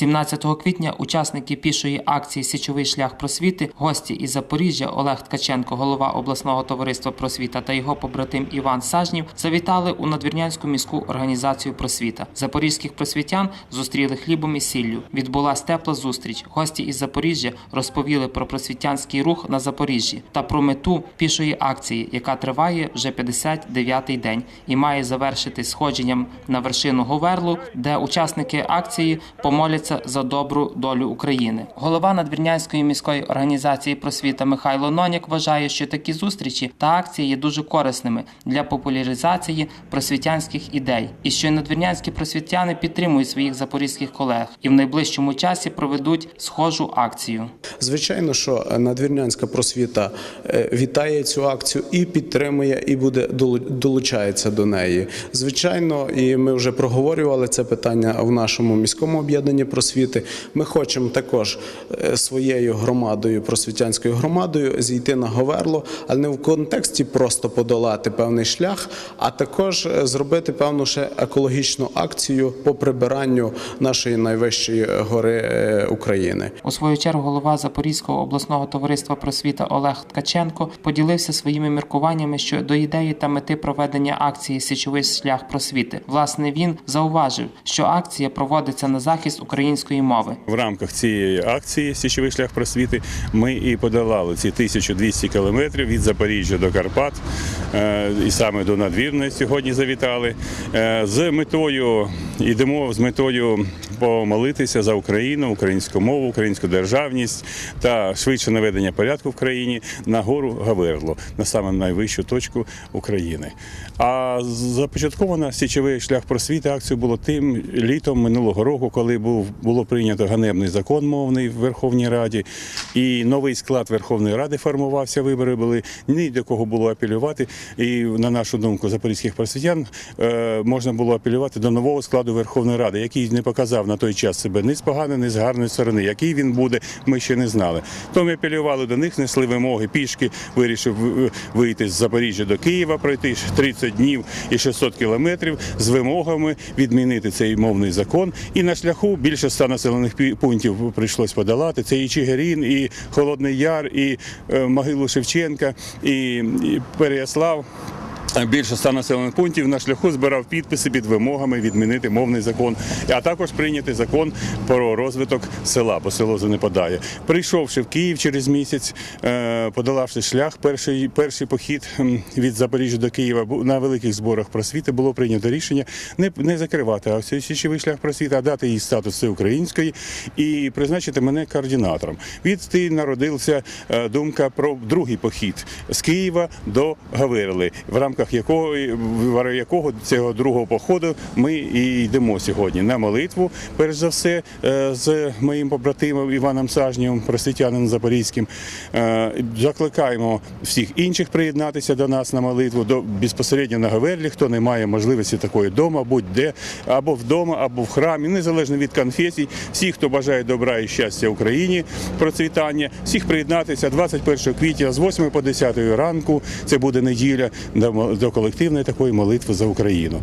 17 квітня учасники пішої акції Січовий шлях просвіти, гості із Запоріжжя Олег Ткаченко, голова обласного товариства просвіта та його побратим Іван Сажнів завітали у надвірнянську міську організацію просвіта. Запорізьких просвітян зустріли хлібом і сіллю. Відбулась тепла зустріч. Гості із Запоріжжя розповіли про просвітянський рух на Запоріжжі та про мету пішої акції, яка триває вже 59-й день і має завершити сходженням на вершину Говерлу, де учасники акції помоляться за добру долю України. Голова надвірнянської міської організації просвіта Михайло Ноняк вважає, що такі зустрічі та акції є дуже корисними для популяризації просвітянських ідей, і що надвірнянські просвітяни підтримують своїх запорізьких колег і в найближчому часі проведуть схожу акцію. Звичайно, що надвірнянська просвіта е, вітає цю акцію і підтримує, і буде долу- долучається до неї. Звичайно, і ми вже проговорювали це питання в нашому міському об'єднанні просвіти. Ми хочемо також е, своєю громадою, просвітянською громадою, зійти на Говерло, але не в контексті просто подолати певний шлях, а також е, зробити певну ще екологічну акцію по прибиранню нашої найвищої гори е, України. У свою чергу голова Запорізького обласного товариства просвіта Олег Ткаченко поділився своїми міркуваннями щодо ідеї та мети проведення акції Січовий шлях просвіти. Власне, він зауважив, що акція проводиться на захист української мови. В рамках цієї акції Січовий шлях просвіти ми і подолали ці 1200 кілометрів від Запоріжжя до Карпат, і саме до надвірної сьогодні завітали. Е, З метою йдемо з метою помолитися за Україну, українську мову, українську державність та швидше наведення порядку в країні на гору Гаверло, на саме найвищу точку України. А започаткована січовий шлях просвіти акцію було тим літом минулого року, коли був було прийнято ганебний закон мовний в Верховній Раді, і новий склад Верховної Ради формувався. Вибори були ні до кого було апелювати. І на нашу думку, запорізьких просвітян е, можна було апелювати до нового складу Верховної Ради, який не показав на той час себе ні з поганої, ні з гарної сторони. Який він буде, ми ще не знали. То ми апелювали до них, несли вимоги пішки. Вирішив вийти з Запоріжжя до Києва, пройти 30 днів і 600 кілометрів з вимогами відмінити цей мовний закон. І на шляху більше ста населених пунктів прийшлось подолати. Це і Чигирін, і Холодний Яр, і е, могилу Шевченка, і, і Переяслав. Більше ста населених пунктів на шляху збирав підписи під вимогами відмінити мовний закон, а також прийняти закон про розвиток села, бо село занепадає. Прийшовши в Київ через місяць, е, подолавши шлях, перший, перший похід від Запоріжжя до Києва на великих зборах просвіти було прийнято рішення не, не закривати січовий шлях просвіти, а дати їй статус всеукраїнської і призначити мене координатором. Відти народилася е, думка про другий похід з Києва до Гаверли, в рамках якого, якого цього другого походу ми і йдемо сьогодні на молитву, перш за все, е, з моїм побратимом Іваном Сажнєвим, просвітянин Запорізьким. Е, Закликаємо всіх інших приєднатися до нас на молитву до безпосередньо на Гаверлі, хто не має можливості такої вдома, будь-де, або вдома, або в храмі, незалежно від конфесій. Всі, хто бажає добра і щастя Україні, процвітання, всіх приєднатися 21 квітня з 8 по 10 ранку. Це буде неділя до колективної такої молитви за Україну.